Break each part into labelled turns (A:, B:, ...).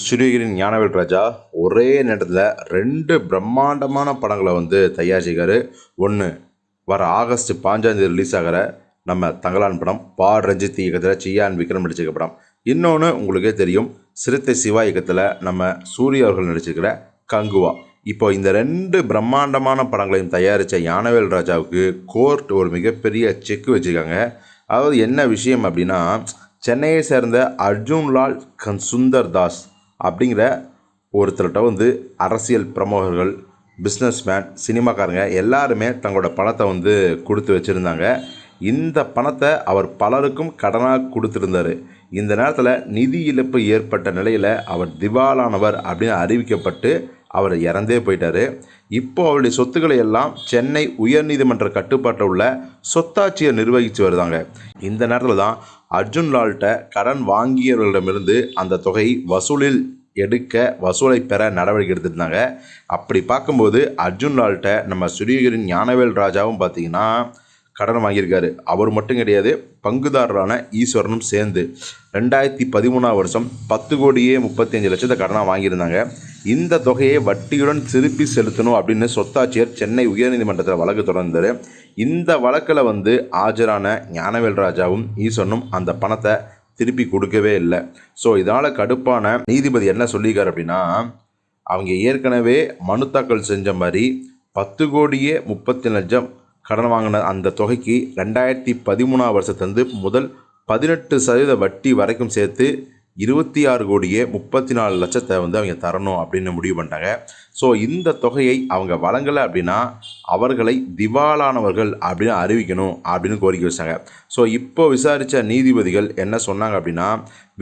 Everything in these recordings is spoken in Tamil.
A: ஸ்ரீகிரின் ஞானவேல் ராஜா ஒரே நேரத்தில் ரெண்டு பிரம்மாண்டமான படங்களை வந்து தயாரிச்சிருக்காரு ஒன்று வர ஆகஸ்ட் பாஞ்சாந்தேதி ரிலீஸ் ஆகிற நம்ம தங்கலான் படம் பா ரஞ்சித் இயக்கத்தில் சியான் விக்ரம் நடிச்சிருக்க படம். இன்னொன்று உங்களுக்கே தெரியும் சிறுத்தை சிவா இயக்கத்தில் நம்ம சூரிய அவர்கள் நடிச்சிருக்கிற கங்குவா. இப்போ இந்த ரெண்டு பிரம்மாண்டமான படங்களையும் தயாரித்த ஞானவேல் ராஜாவுக்கு கோர்ட் ஒரு மிகப்பெரிய செக் வச்சுருக்காங்க. அதாவது என்ன விஷயம் அப்படின்னா சென்னையை சேர்ந்த அர்ஜுன்லால் கன் சுந்தர் தாஸ் அப்படிங்கிற ஒருத்தர்கிட்ட வந்து அரசியல் பிரமுகர்கள் பிஸ்னஸ்மேன் சினிமாக்காரங்க எல்லாருமே தங்களோட பணத்தை வந்து கொடுத்து வச்சுருந்தாங்க. இந்த பணத்தை அவர் பலருக்கும் கடனாக கொடுத்துருந்தாரு. இந்த நேரத்தில் நிதி இழப்பு ஏற்பட்ட நிலையில் அவர் திவாலானவர் அப்படின்னு அறிவிக்கப்பட்டு அவர் இறந்தே போயிட்டார். இப்போ அவருடைய சொத்துக்களை எல்லாம் சென்னை உயர்நீதிமன்ற கட்டுப்பாட்டில் உள்ள சொத்தாட்சியை நிர்வகித்து வருதாங்க. இந்த நேரத்தில் தான் அர்ஜுன் லால்கிட்ட கடன் வாங்கியவர்களிடமிருந்து அந்த தொகை வசூலில் எடுக்க வசூலை பெற நடவடிக்கை எடுத்திருந்தாங்க. அப்படி பார்க்கும்போது அர்ஜுன் லால்கிட்ட நம்ம சுரீகரின் ஞானவேல் ராஜாவும் பார்த்தீங்கன்னா கடன் வாங்கியிருக்காரு. அவர் மட்டும் கிடையாது பங்குதாரரான ஈஸ்வரனும் சேர்ந்து ரெண்டாயிரத்தி பதிமூணாம் வருஷம் பத்து கோடியே முப்பத்தஞ்சு லட்சத்தை கடனாக வாங்கியிருந்தாங்க. இந்த தொகையை வட்டியுடன் திருப்பி செலுத்தணும் அப்படின்னு சொத்தாட்சியர் சென்னை உயர்நீதிமன்றத்தில் வழக்கு தொடர்ந்தார். இந்த வழக்கில் வந்து ஆஜரான ஞானவேல் ராஜாவும் ஈசனும் அந்த பணத்தை திருப்பி கொடுக்கவே இல்லை. ஸோ இதனால் கடுப்பான நீதிபதி என்ன சொல்லியிருக்காரு அப்படின்னா அவங்க ஏற்கனவே மனு தாக்கல் செஞ்ச மாதிரி பத்து கோடியே முப்பத்தி லட்சம் கடன் வாங்கின அந்த தொகைக்கு ரெண்டாயிரத்தி பதிமூணாம் வருஷத்துலேருந்து முதல் பதினெட்டு சதவீத வட்டி வரைக்கும் சேர்த்து இருபத்தி ஆறு கோடியே முப்பத்தி நாலு லட்சத்தை வந்து அவங்க தரணும் அப்படின்னு முடிவு பண்ணிட்டாங்க. ஸோ இந்த தொகையை அவங்க வழங்கலை அப்படின்னா அவர்களை திவாலானவர்கள் அப்படின்னு அறிவிக்கணும் அப்படின்னு கோரிக்கை வச்சாங்க. ஸோ இப்போ விசாரித்த நீதிபதிகள் என்ன சொன்னாங்க அப்படின்னா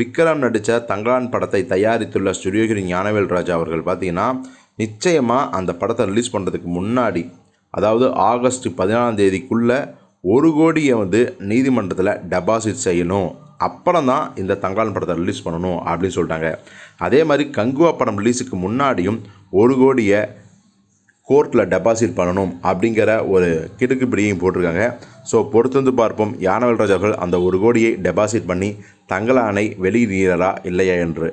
A: விக்ரம் நடித்த தங்களான் படத்தை தயாரித்துள்ள ஸ்டுடியோகிரி ஞானவேல் ராஜா அவர்கள் பார்த்தீங்கன்னா நிச்சயமாக அந்த படத்தை ரிலீஸ் பண்ணுறதுக்கு முன்னாடி அதாவது ஆகஸ்ட் பதினாலாம் தேதிக்குள்ளே ஒரு கோடியை வந்து நீதிமன்றத்தில் டெபாசிட் செய்யணும். அப்புறம் தான் இந்த தங்கான் படத்தை ரிலீஸ் பண்ணணும் அப்படின்னு சொல்லிட்டாங்க. அதே மாதிரி கங்குவா படம் ரிலீஸுக்கு முன்னாடியும் ஒரு கோடியை கோர்ட்டில் டெபாசிட் பண்ணணும் அப்படிங்கிற ஒரு கிடுக்குப்பிடியும் போட்டிருக்காங்க. ஸோ பொறுத்து வந்து பார்ப்போம் யானவேல் ராஜா அவர்கள் அந்த ஒரு கோடியை டெபாசிட் பண்ணி தங்களானை வெளியிடுகிறாரா இல்லையா என்று.